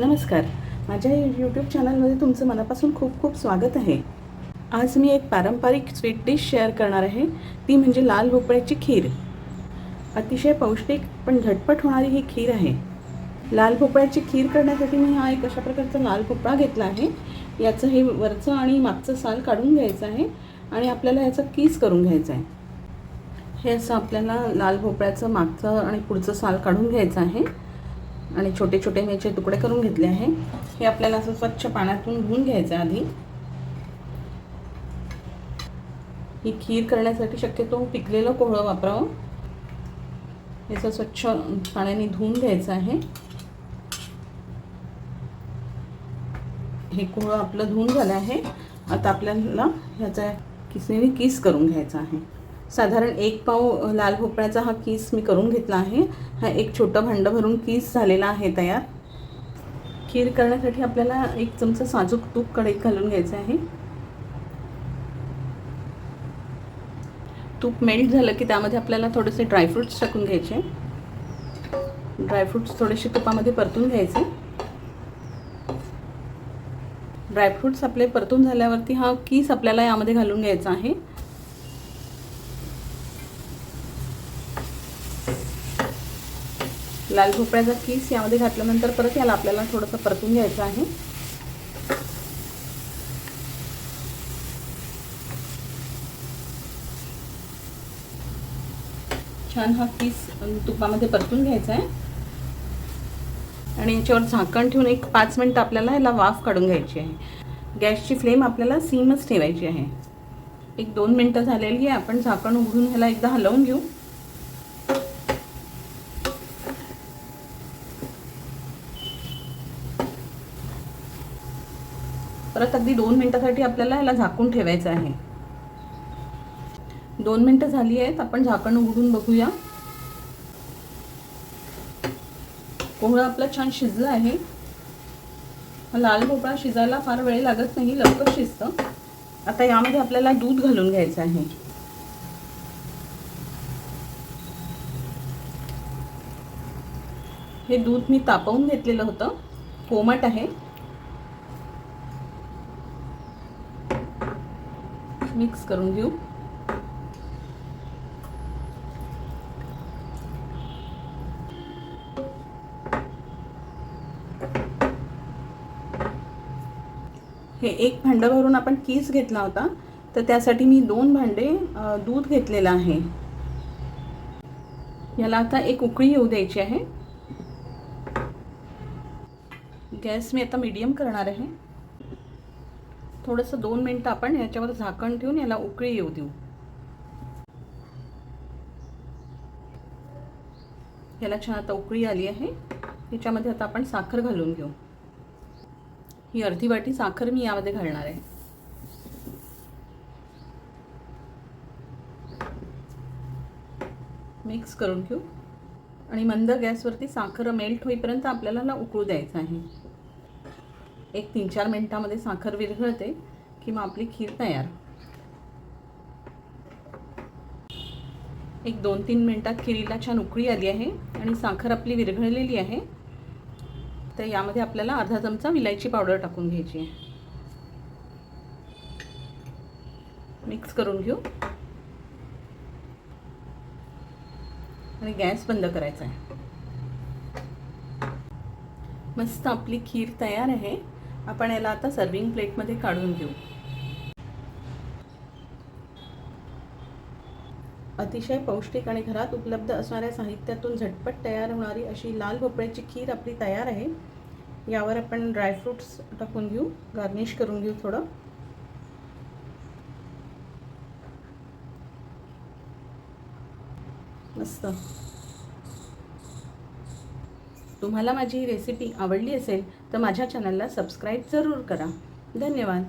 नमस्कार. माझ्या यूट्यूब चॅनलमध्ये तुमचं मनापासून खूप खूप स्वागत आहे. आज मी एक पारंपरिक स्वीट डिश शेअर करणार आहे. ती म्हणजे लाल भोपळ्याची खीर. अतिशय पौष्टिक पण झटपट होणारी ही खीर आहे. लाल भोपळ्याची खीर करण्यासाठी मी हा एक अशा प्रकारचा लाल भोपळा घेतला आहे. याचं हे वरचं आणि मागचं साल काढून घ्यायचं आहे आणि आपल्याला याचा कीस करून घ्यायचा आहे. हे असं आपल्याला लाल भोपळ्याचं मागचं आणि पुढचं साल काढून घ्यायचं आहे. आणि छोटे छोटे मी याचे तुकडे करून घेतले आहे. हे आपल्याला असं स्वच्छ पाण्यातून धुवून घ्यायचं आधी. ही खीर करण्यासाठी शक्यतो पिकलेलं कोहळं वापरावं. याचं स्वच्छ पाण्याने धुवून घ्यायचं आहे. हे कोहळं आपलं धुवून झालं आहे. आता आपल्याला ह्याचा किसणीने किस करून घ्यायचा आहे. साधारण एक पाव लाल भोपळ्याचा हा किस मी करून घेतला आहे. हा एक छोटं भांडं भरून किस झालेला आहे तयार. खीर करण्यासाठी आपल्याला एक चमचा साजूक तूप कढईत घालून घ्यायचं आहे. तूप मेल्ट झालं की त्यामध्ये आपल्याला थोडेसे ड्रायफ्रुट्स टाकून घ्यायचे. ड्रायफ्रुट्स थोडेसे तुपामध्ये परतून घ्यायचे. ड्रायफ्रुट्स आपले परतून झाल्यावरती हा कीस आपल्याला यामध्ये घालून घ्यायचा आहे. लाल भोपळ्याचा किस यामध्ये घातल्यानंतर परत याला आपल्याला थोडंसं परतून घ्यायचं आहे. छान हा किस तुपामध्ये परतून घ्यायचा आहे. आणि याच्यावर झाकण ठेवून एक पाच मिनटं आपल्याला याला वाफ काढून घ्यायची आहे. गॅसची फ्लेम आपल्याला सीमच ठेवायची आहे. एक दोन मिनटं झालेली आहे आपण झाकण उघडून ह्याला एकदा हलवून घेऊ. परत अगदी दोन मिनटासाठी आपल्याला याला झाकून ठेवायचं आहे. दोन मिनटं झाली आहेत आपण झाकण उघडून बघूया. कोहळा आपला छान शिजला आहे. लाल भोपळा शिजायला फार वेळ लागत नाही लवकर शिजतं. आता यामध्ये आपल्याला दूध घालून घ्यायचं आहे. हे दूध मी तापवून घेतलेलं होतं. कोमट आहे. मिक्स करून घेऊ. हे एक भांडं भरून आपण कीस घेतला होता तर त्यासाठी मी दोन भांडे दूध घेतलेलं आहे. याला आता एक उकळी येऊ द्यायची आहे. गॅस मी आता मीडियम करणार आहे. थोडंसं दोन मिनटं आपण याच्यावर झाकण ठेवून याला उकळी येऊ देऊ. याला छान आता उकळी आली आहे. याच्यामध्ये आता आपण साखर घालून घेऊ. ही अर्धी वाटी साखर मी यामध्ये घालणार आहे. मिक्स करून घेऊ. आणि मंद गॅसवरती साखर मेल्ट होईपर्यंत आपल्याला उकळू द्यायचं आहे. एक तीन चार मिनटामध्ये साखर विरघळते की मग आपली खीर तयार. एक दोन तीन मिनटात खिरीला छान उकळी आली आहे आणि साखर आपली विरघळलेली आहे. तर यामध्ये आपल्याला अर्धा चमचा विलायची पावडर टाकून घ्यायची आहे. मिक्स करून घेऊ. आणि गॅस बंद करायचा आहे. मस्त आपली खीर तयार आहे. आपण याला आता सर्विंग प्लेटमध्ये काढून घेऊ. अतिशय पौष्टिक आणि घरात उपलब्ध असणाऱ्या साहित्यातून झटपट तयार होणारी अशी लाल भोपळ्याची खीर आपली तयार आहे. यावर आपण ड्रायफ्रूट्स टाकून घेऊ गार्निश करून घेऊ थोडं. मस्त. तुम्हाला माझी ही रेसिपी आवडली असेल तर माझ्या चॅनलला सबस्क्राईब जरूर करा. धन्यवाद.